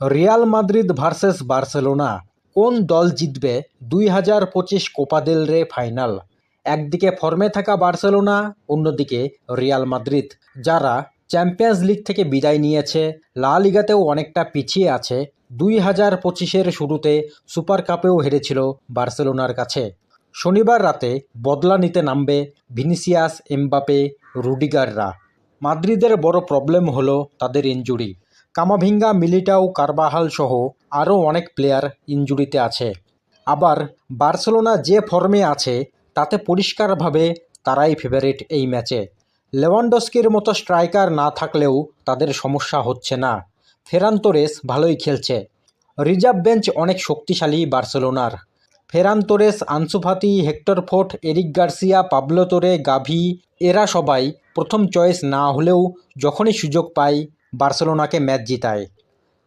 Real Madrid versus Barcelona কোন দল জিতবে দুই হাজার পঁচিশ কোপা দেল রে ফাইনাল? একদিকে ফর্মে থাকা বার্সেলোনা, অন্যদিকে রিয়াল মাদ্রিদ, যারা চ্যাম্পিয়ন্স লিগ থেকে বিদায় নিয়েছে, লা লিগাতেও অনেকটা পিছিয়ে আছে, দুই হাজার পঁচিশের শুরুতে সুপার কাপেও হেরেছিল বার্সেলোনার কাছে। শনিবার রাতে বদলা নিতে নামবে ভিনিসিয়াস এমবাপে রুডিগাররা। মাদ্রিদের বড় প্রবলেম হলো তাদের ইনজুরি। কামাভিঙ্গা, মিলিটাও, কারবাহাল সহ আরও অনেক প্লেয়ার ইনজুরিতে আছে। আবার বার্সেলোনা যে ফর্মে আছে, তাতে পরিষ্কারভাবে তারাই ফেভারিট এই ম্যাচে লেভানডস্কির মতো স্ট্রাইকার না থাকলেও তাদের সমস্যা হচ্ছে না। ফেরান তোরেস ভালোই খেলছে। রিজার্ভ বেঞ্চ অনেক শক্তিশালী বার্সেলোনার। Ferran Torres Ansu Fati, Hector Fort, Eric Garcia, Pablo Torre, Gavi, এরা সবাই প্রথম চয়েস না হলেও যখনই সুযোগ পায় বার্সেলোনাকে ম্যাচ জিতায়।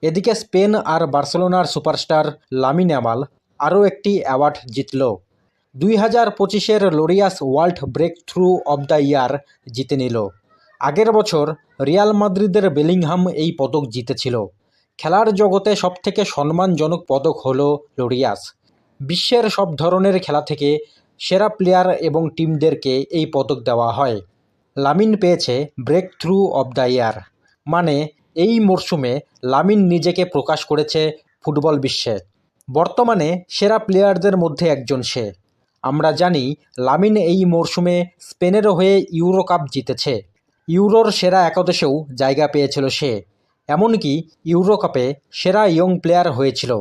এদিকে স্পেন আর বার্সেলোনার সুপারস্টার লামিন ইয়ামাল আরও একটি অ্যাওয়ার্ড জিতল। দুই হাজার পঁচিশের Laureus World breakthrough of the year জিতে নিল। আগের বছর রিয়াল মাদ্রিদের বেলিংহাম এই পদক জিতেছিল। খেলার জগতে সবথেকে সম্মানজনক পদক হল লোরিয়াস। বিশ্বের সব ধরনের খেলা থেকে সেরা প্লেয়ার এবং টিমদেরকে এই পদক দেওয়া হয়। লামিন পেয়েছে breakthrough of the year. মানে এই মরশুমে লামিন নিজেকে প্রকাশ করেছে ফুটবল বিশ্বে। বর্তমানে সেরা প্লেয়ারদের মধ্যে একজন সে। আমরা জানি লামিন এই মরশুমে স্পেনের হয়ে ইউরো কাপ জিতেছে। ইউরোর সেরা একাদশেও জায়গা পেয়েছিল সে। এমনকি ইউরো কাপে সেরা ইয়ং প্লেয়ার হয়েছিল।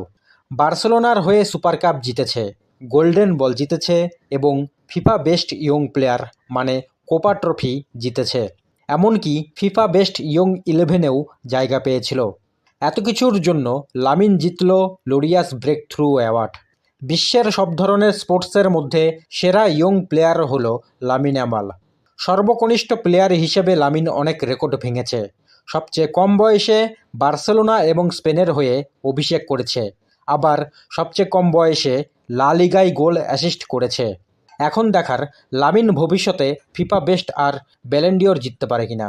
বার্সেলোনার হয়ে সুপার কাপ জিতেছে, গোল্ডেন বল জিতেছে এবং ফিফা বেস্ট ইয়ং প্লেয়ার মানে কোপা ট্রফি জিতেছে। এমনকি ফিফা বেস্ট ইয়ং ইলেভেনেও জায়গা পেয়েছিল। এত কিছুর জন্য লামিন জিতল লোরিয়াস ব্রেক থ্রু অ্যাওয়ার্ড। বিশ্বের সব ধরনের স্পোর্টসের মধ্যে সেরা ইয়ং প্লেয়ার হল লামিন অ্যামাল। সর্বকনিষ্ঠ প্লেয়ার হিসেবে লামিন অনেক রেকর্ড ভেঙেছে। সবচেয়ে কম বয়সে বার্সেলোনা এবং স্পেনের হয়ে অভিষেক করেছে। আবার সবচেয়ে কম বয়সে লা লিগায় গোল অ্যাসিস্ট করেছে। এখন দেখার লামিন ভবিষ্যতে ফিফা বেস্ট আর ব্যালেন্ডিওর জিততে পারে কিনা।